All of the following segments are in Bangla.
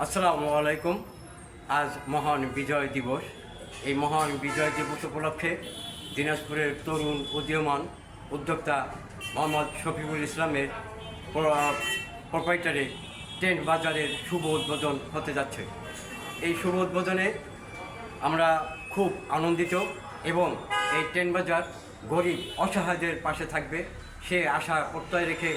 আসসালামু আলাইকুম। আজ মহান বিজয় দিবস। এই মহান বিজয় দিবস উপলক্ষে দিনাজপুরের তরুণ উদীয়মান উদ্যোক্তা মোহাম্মদ শফিকুল ইসলামের প্রোপাইটারে টেন্ট বাজারের শুভ উদ্বোধন হতে যাচ্ছে। এই শুভ উদ্বোধনে আমরা খুব আনন্দিত এবং এই টেন্ট বাজার গরিব অসহায়দের পাশে থাকবে সে আশা প্রত্যয় রেখে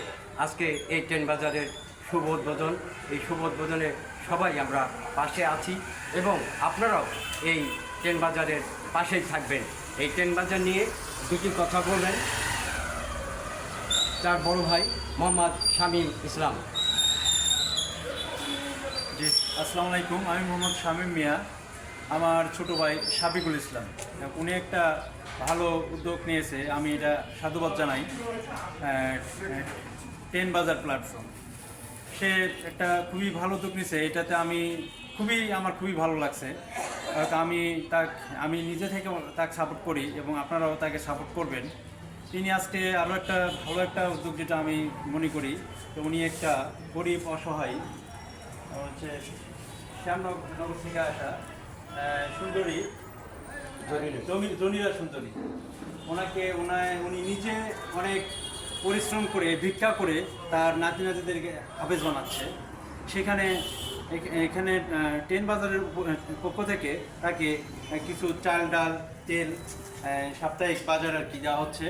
আজকে এই টেন্ট বাজারের শুভ উদ্বোধন এই শুভ উদ্বোধনে সবাই আমরা পাশে আছি এবং আপনারাও এই ট্রেন বাজারের পাশেই থাকবেন। এই ট্রেন বাজার নিয়ে দুটি কথা বলবেন। তার বড় ভাই মোহাম্মদ শামীম ইসলাম। জি, আসসালামু আলাইকুম। আমি মোহাম্মদ শামীম মিয়া। আমার ছোট ভাই সাবিকুল ইসলাম। উনি একটা ভালো উদ্যোগ নিয়েছে। আমি এটা সাধুবাদ জানাই। টেন বাজার প্ল্যাটফর্ম সে একটা খুবই ভালো উদ্যোগ নিয়েছে এটাতে আমি খুবই আমার খুবই ভালো লাগছে। আমি তাক আমি নিজে থেকে তাকে সাপোর্ট করি এবং আপনারাও তাকে সাপোর্ট করবেন। তিনি আজকে আরও একটা ভালো একটা উদ্যোগ যেটা আমি মনে করি। তো উনি একটা গরিব অসহায় হচ্ছে শ্যামনগর থেকে আসা সুন্দরী জমি জনিরা সুন্দরী। ওনাকে ওনায় উনি নিজে অনেক পরিশ্রম করে, ভিক্ষা করে তার নাতি নাতিদেরকে হাফেজ বানাচ্ছে। সেখানে এখানে টেন বাজারের পক্ষ থেকে তাকে কিছু চাল, ডাল, তেল সাপ্তাহিক বাজার আর কি দেওয়া হচ্ছে।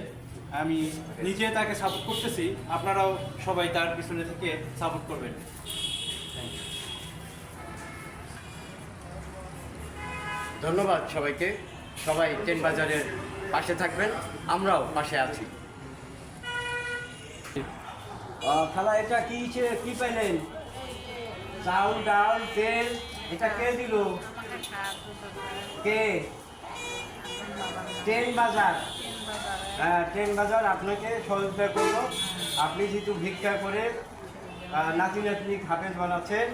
আমি নিজে তাকে সাপোর্ট করতেছি, আপনারাও সবাই তার পিছনে থেকে সাপোর্ট করবেন। ধন্যবাদ সবাইকে। সবাই ট্রেন বাজারের পাশে থাকবেন, আমরাও পাশে আছি। খালা, এটা কি কি পাইলেন? চাউল, ডাল, তেল, এটা কে দিল? কে? ট্রেন বাজার। হ্যাঁ ট্রেন বাজার আপনাকে সহযোগিতা করব আপনি যেহেতু ভিক্ষা করে নাতি নাতনি হাফেজ বানাচ্ছেন,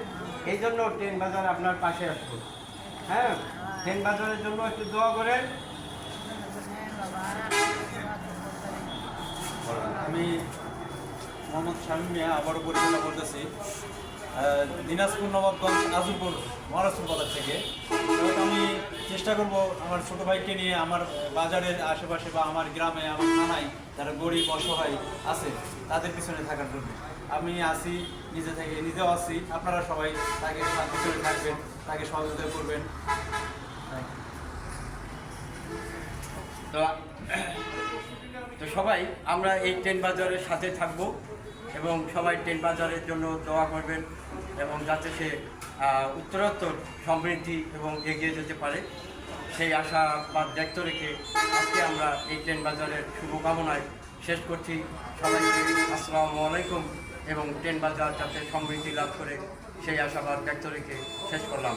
এই জন্য ট্রেন বাজার আপনার পাশে আসব। হ্যাঁ ট্রেন বাজারের জন্য একটু দোয়া করেন। আমি মোহাম্মদ শামীম মিয়া আবারও পরিচালনা করতেছি। দিনাজপুর নবাবগঞ্জ নাজুরপুর মহারাষ্ট্র বাজার থেকে। আমি চেষ্টা করব আমার ছোট ভাইকে নিয়ে আমার বাজারের আশেপাশে বা আমার গ্রামে, আমার থানায় যারা গরিব, অসহায় আছে, তাদের পিছনে থাকার জন্য। আমি আসি নিজে থেকে নিজেও আসি আপনারা সবাই তাকে পিছনে থাকবেন, তাকে সহযোগিতা করবেন। তো সবাই, আমরা এই ট্রেন বাজারের সাথে থাকব। এবং সবাই ট্রেন বাজারের জন্য দোয়া করবেন এবং যাতে সে উত্তরোত্তর সমৃদ্ধি এবং এগিয়ে যেতে পারে। সেই আশাবাদ ব্যক্ত রেখে আজকে আমরা এই ট্রেন বাজারের শুভকামনায় শেষ করছি। সবাইকে আসসালামু আলাইকুম এবং ট্রেন বাজার যাতে সমৃদ্ধি লাভ করে, সেই আশাবাদ ব্যক্ত রেখে শেষ করলাম।